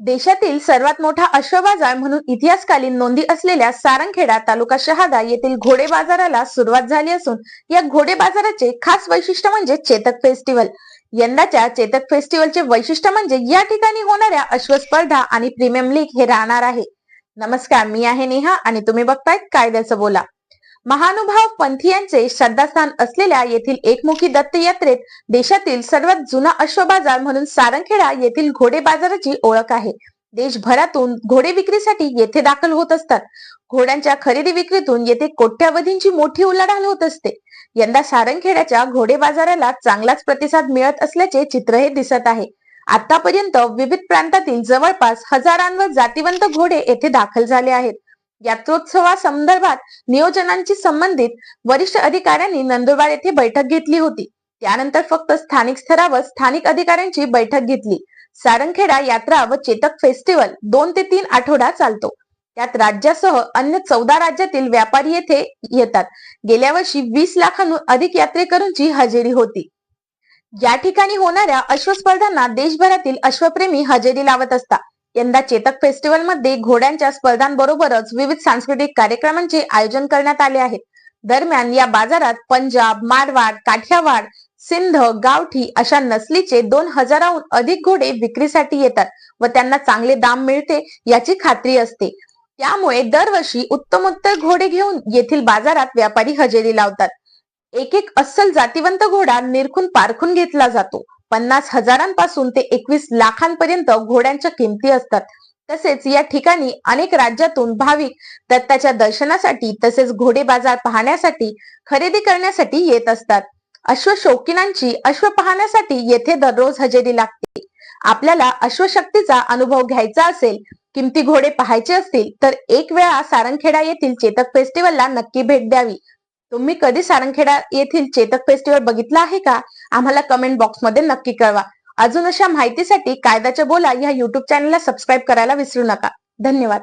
देशातील सर्वात मोठा अश्व बाजार म्हणून इतिहासकालीन नोंदी असलेल्या सारंगखेडा तालुका शहादा येथील घोडे बाजाराला सुरुवात झाली असून या घोडे बाजाराचे खास वैशिष्ट्य म्हणजे चेतक फेस्टिवल. यंदाच्या चेतक फेस्टिवलचे वैशिष्ट्य म्हणजे या ठिकाणी होणाऱ्या अश्व स्पर्धा आणि प्रीमियम लीग हे राहणार आहे. नमस्कार मी आहे नेहा आणि तुम्ही बघताय कायद्याचं बोला. महानुभाव पंथीयांचे श्रद्धास्थान असलेल्या येथील एकमुखी दत्त यात्रेत देशातील सर्वात जुना अश्व बाजार म्हणून सारंगखेडा येथील घोडे बाजाराची ओळख आहे. देशभरातून घोडे विक्रीसाठी येथे दाखल होत असतात. घोड्यांच्या खरेदी विक्रीतून येथे कोट्यावधींची मोठी उलाढाल होत असते. यंदा सारंगखेड्याच्या घोडे बाजाराला चांगलाच प्रतिसाद मिळत असल्याचे चित्र हे दिसत आहे. आतापर्यंत विविध प्रांतातील जवळपास हजारांवर जातीवंत घोडे येथे दाखल झाले आहेत. यात्रोत्सवासंदर्भात नियोजनांची संबंधित वरिष्ठ अधिकाऱ्यांनी नंदुरबार येथे बैठक घेतली होती. त्यानंतर फक्त स्थानिक स्तरावर स्थानिक अधिकाऱ्यांची बैठक घेतली. सारंगखेडा यात्रा व चेतक फेस्टिवल दोन ते तीन आठवडा चालतो. त्यात राज्यासह अन्य चौदा राज्यातील व्यापारी येथे येतात. गेल्या वर्षी वीस लाखांहून अधिक यात्रेकरूंची हजेरी होती. या ठिकाणी होणाऱ्या अश्वस्पर्धांना देशभरातील अश्वप्रेमी हजेरी लावत असतात. यंदा चेतक फेस्टिवलमध्ये घोड्यांच्या स्पर्धांबरोबरच विविध सांस्कृतिक कार्यक्रमांचे आयोजन करण्यात आले आहे. दरम्यान या बाजारात पंजाब मारवाड काठियावाड सिंध गावठी अशा नसलीचे दोन हजाराहून अधिक घोडे विक्रीसाठी येतात व त्यांना चांगले दाम मिळते याची खात्री असते. त्यामुळे दरवर्षी उत्तमोत्तर घोडे घेऊन येथील बाजारात व्यापारी हजेरी लावतात. एक एक अस्सल जातीवंत घोडा निरखून पारखून घेतला जातो. पन्नास हजारांपासून ते एकवीस लाखांपर्यंत घोड्यांच्या किमती असतात. तसेच या ठिकाणी अनेक राज्यातून भाविक दत्ताच्या दर्शनासाठी तसेच घोडे बाजार पाहण्यासाठी खरेदी करण्यासाठी येत असतात. अश्व शौकीनांची अश्व पाहण्यासाठी येथे दररोज हजेरी लागते. आपल्याला अश्वशक्तीचा अनुभव घ्यायचा असेल किमती घोडे पाहायचे असतील तर एक वेळा सारंगखेडा येथील चेतक फेस्टिवलला नक्की भेट द्यावी. तुम्ही कधी सारंगखेडा येथील चेतक फेस्टिवल बघितला आहे का? आम्हाला कमेंट बॉक्समध्ये नक्की कळवा. अजून अशा माहितीसाठी कायद्याच्या बोला या युट्यूब चॅनलला सबस्क्राईब करायला विसरू नका. धन्यवाद.